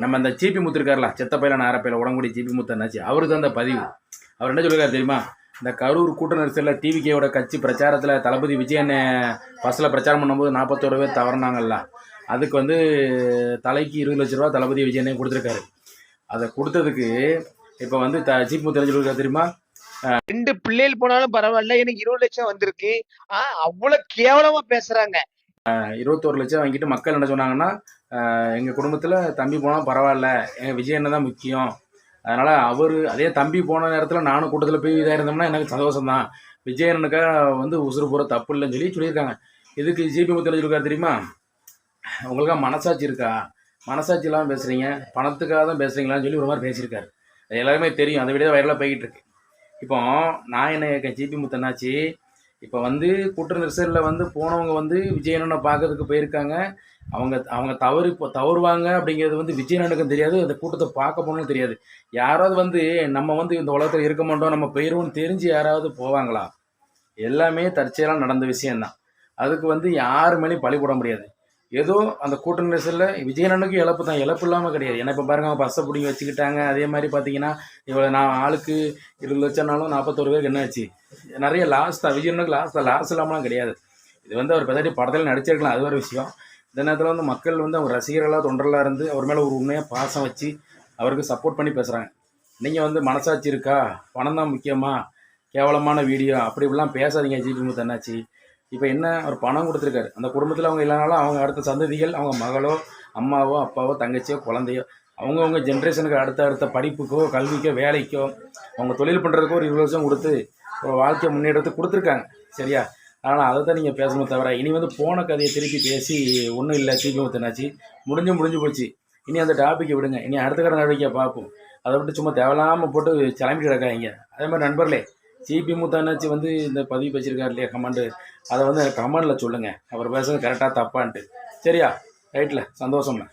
நம்ம அந்த ஜிபி முத்து இருக்கார்ல செத்தப்பையில நாரப்பையில உடம்புடி ஜிபி முத்து என்னாச்சு? அவரு தான் அந்த பதிவு. அவர் என்ன சொல்லியிருக்காரு தெரியுமா? இந்த கரூர் கூட்ட நெரிசலில் டிவிகேவோட கட்சி பிரச்சாரத்தில் தளபதி விஜயன் பஸ்ஸில் பிரச்சாரம் பண்ணும்போது நாற்பத்தோரு பேர் தவறினாங்கல்ல. அதுக்கு வந்து தலைக்கு இருபது லட்ச ரூபா தளபதி விஜயனே கொடுத்துருக்காரு. அதை கொடுத்ததுக்கு இப்போ வந்து த ஜிபி முத்து என்ன சொல்லியிருக்காரு தெரியுமா? ரெண்டு பிள்ளைகள் போனாலும் பரவாயில்ல எனக்கு இருபது லட்சம் வந்திருக்கு. ஆஹ் அவ்வளவு கேவலமா பேசுறாங்க. இருபத்தோரு லட்சம் வாங்கிட்டு மக்கள் என்ன சொன்னாங்கன்னா எங்கள் குடும்பத்தில் தம்பி போனால் பரவாயில்ல எங்கள் விஜயன் தான் முக்கியம். அதனால் அவர் அதே தம்பி போன நேரத்தில் நானும் கூட்டத்தில் போய் இதாக இருந்தோம்னா எனக்கு சந்தோஷம் தான் விஜயனுக்காக வந்து உசுறு போகிற தப்பு இல்லைன்னு சொல்லி சொல்லியிருக்காங்க. இதுக்கு ஜிபி முத்தில் சொல்லியிருக்காரு தெரியுமா? உங்களுக்காக மனசாட்சி இருக்கா? மனசாட்சி இல்லாமல் பேசுகிறீங்க பணத்துக்காக தான் பேசுகிறீங்களான்னு சொல்லி ஒரு மாதிரி பேசியிருக்காரு. அது எல்லாருமே தெரியும் அதை விட வைரலாக போய்கிட்டு இருக்கு. இப்போ நான் என்ன கேட்க ஜிபி முத்தனாச்சு இப்போ வந்து கூட்ட நெரிசலில் வந்து போனவங்க வந்து விஜயனனை பார்க்கறதுக்கு போயிருக்காங்க. அவங்க அவங்க தவறு இப்போ தவறுவாங்க அப்படிங்கிறது வந்து விஜயனனுக்கும் தெரியாது. அந்த கூட்டத்தை பார்க்க போனோம்னு தெரியாது. யாராவது வந்து நம்ம வந்து இந்த உலகத்தில் இருக்க மாட்டோம் நம்ம போயிடுவோம்னு தெரிஞ்சு யாராவது போவாங்களா? எல்லாமே தற்செயலாக நடந்த விஷயந்தான் அதுக்கு வந்து யார் மேலேயும் பழி போட முடியாது. ஏதோ அந்த கூட்ட நெரிசலில் விஜயனனுக்கு இழப்பு தான். இழப்பு இல்லாமல் கிடையாது. ஏன்னா இப்போ பாருங்க பஸ்ஸை பிடிங்கி வச்சுக்கிட்டாங்க. அதே மாதிரி பார்த்தீங்கன்னா இவ்வளோ நான் ஆளுக்கு இருபது லட்சம்னாலும் நாற்பத்தோரு பேருக்கு என்ன ஆச்சு? நிறைய லாஸ் தான். விஜயனுக்கு லாஸ் தான். லாஸ் இல்லாமலாம் கிடையாது. இது வந்து அவர் பெதாட்டி படத்தில் நடிச்சிருக்கலாம். அது ஒரு விஷயம். இந்த நேரத்தில் வந்து மக்கள் வந்து அவர் ரசிகர்களாக தொண்டர்களாக இருந்து அவர் மேலே ஒரு உண்மையாக பாசம் வச்சு அவருக்கு சப்போர்ட் பண்ணி பேசுகிறாங்க நீங்கள் வந்து மனசாட்சி இருக்கா? பணம் தான் முக்கியமாக கேவலமான வீடியோ அப்படி இப்படிலாம் பேசாதீங்க. ஜிபி முத்து இப்போ என்ன அவர் பணம் கொடுத்துருக்காரு. அந்த குடும்பத்தில் அவங்க இல்லைனாலும் அவங்க அடுத்த சந்ததிகள் அவங்க மகளோ அம்மாவோ அப்பாவோ தங்கச்சியோ குழந்தையோ அவங்கவுங்க ஜென்ரேஷனுக்கு அடுத்த அடுத்த படிப்புக்கோ கல்விக்கோ வேலைக்கோ அவங்க தொழில் பண்ணுறதுக்கோ ஒரு இருபது வருஷம் கொடுத்து ஒரு வாழ்க்கை முன்னேற்றத்துக்கு கொடுத்துருக்காங்க. சரியா? அதனால் அதை தான் நீங்கள் பேசணும் தவிர இனி வந்து போன கதையை திருப்பி பேசி ஒன்றும் இல்லை தீபி முத்தனாச்சு முடிஞ்சு முடிஞ்சு போச்சு. இனி அந்த டாப்பிக்கை விடுங்க. இனி அடுத்த கடை நடவடிக்கையை பார்ப்போம். அதை விட்டு சும்மா தேவையில்லாமல் போட்டு கிளம்பி கிடக்காங்க அதே மாதிரி நண்பர்களே சிபி முத்தானாச்சி வந்து இந்த பதிவு பேசியிருக்காரு இல்லையா கமெண்டு அதை வந்து கமெண்டில் சொல்லுங்கள் அவர் பேசுறது கரெக்டாக தப்பான்ட்டு. சரியா? ரைட்டில் சந்தோஷம்ண்ணே